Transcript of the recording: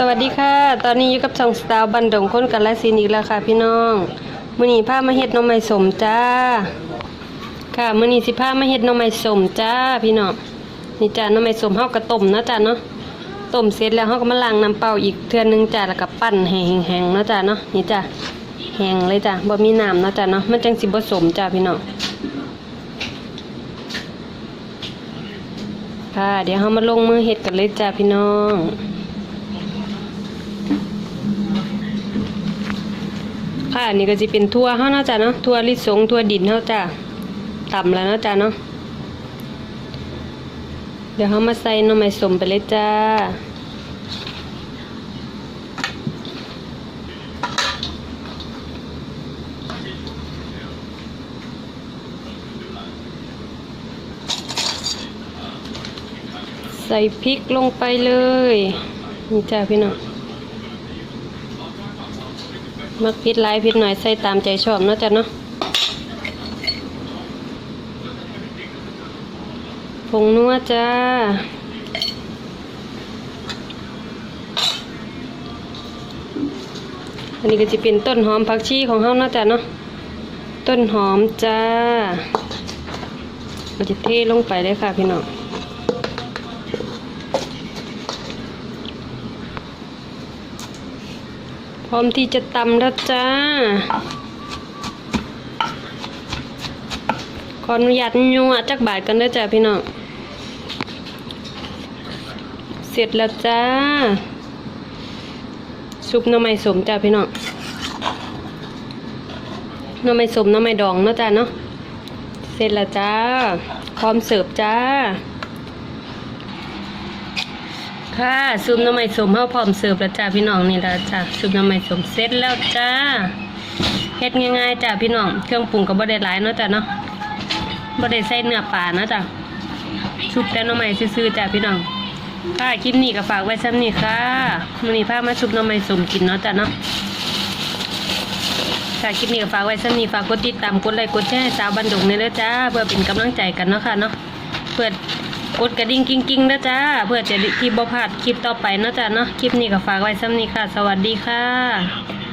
สวัสดีค่ะ ตอนนี้อยู่กับช่องสตาร์บันดงค้นกันและซีนอีกแล้วค่ะพี่น้องมื้อนี้ามาเฮ็ดน้องไม้สมจ้า ค่ะมื้อนี้สิพามาเฮ็ดน้องไม้สมจ้าพี่น้องนี่จ้าน้องไม้สมเฮาก็ต้มเนาะจ้าเนาะต้มเสร็จแล้วเฮาก็มาล้างน้ำเปล่าอีกเทื่อนึงจ้าแล้วก็ปั้นให้แห้งๆเนาะจ้าเนาะนี่จ้าแห้งเลยจ้าบ่มีน้ำเนาะจ้าเนาะมันจังสิบ่สมจ้าพี่น้องค่ะเดี๋ยวเฮามาลงมือเฮ็ดกันเลยจ้าพี่น้อง ค่ะอันนี่ก็จะเป็นทั่วเฮาเนาะจ้ะเนาะทั่วลิสงทั่วดินเฮาจ้ะต่ำแล้วเนาะจ้ะเนาะเดี๋ยวเฮามาใส่น่อไม้สมไปเลยจ้าใส่พริกลงไปเลย นี่จ้าพี่น้อง มักพริษหลายพริษหน่อยใส่ตามใจชอบเนาะจ้ะเนาะผงนัวจ้าอันนี้ก็จะเป็นต้นหอมผักชีของเฮาเนาะจ้ะเนาะต้นหอมจ้าเราจะเทลงไปเลยค่ะพี่น้อง พร้อมที่จะตำแล้วจ้า ขออนุญาตยัวจักบาทกันด้จ้าพี่น้อง เสร็จแล้วจ้า ซุปน้ำไม้สมจ้าพี่น้องน้ำไม้สมน้ำไม้ดองเนาะจ้าเนาะ เสร็จแล้วจ้า พร้อมเสิร์ฟจ้า ค่ะซุปน้ำไม้สมเฮาพร้อมเสิร์ฟแล้วจ้าพี่น้องนี่และจ้าซุปน้ำไม้สมเสร็จแล้วจ้าเฮ็ดง่ายๆจ้าพี่น้องเครื่องปรุงก็บ่ได้หลายเนาะจ้าเนาะบ่ได้ใส่เนื้อปลานะจ้าซุปแต่น้ำไม้ซื่อๆจ้าพี่น้องค่ะคลิปนี้ก็ฝากไว้ซ้ำนี่ค่ะมื้อนี้พามาซุปน้ำไม้สมกินเนาะจ้าเนาะค่ะคลิปนี้ก็ฝากไว้ซ้ำนี่ฝากกดติดตามกดไลค์กดแชร์ให้สาวบันดุงนี่ยเด้อจ้าเพื่อเป็นกำลังใจกันเนาะค่ะเนาะเพื่อ กดกระดิ่งกิ้งกิ้งนะจ้า เพื่อจะที่บ่พลาดคลิปต่อไปนะจ้าเนาะ คลิปนี้ก็ฝากไว้ซ้ำนี้ค่ะ สวัสดีค่ะ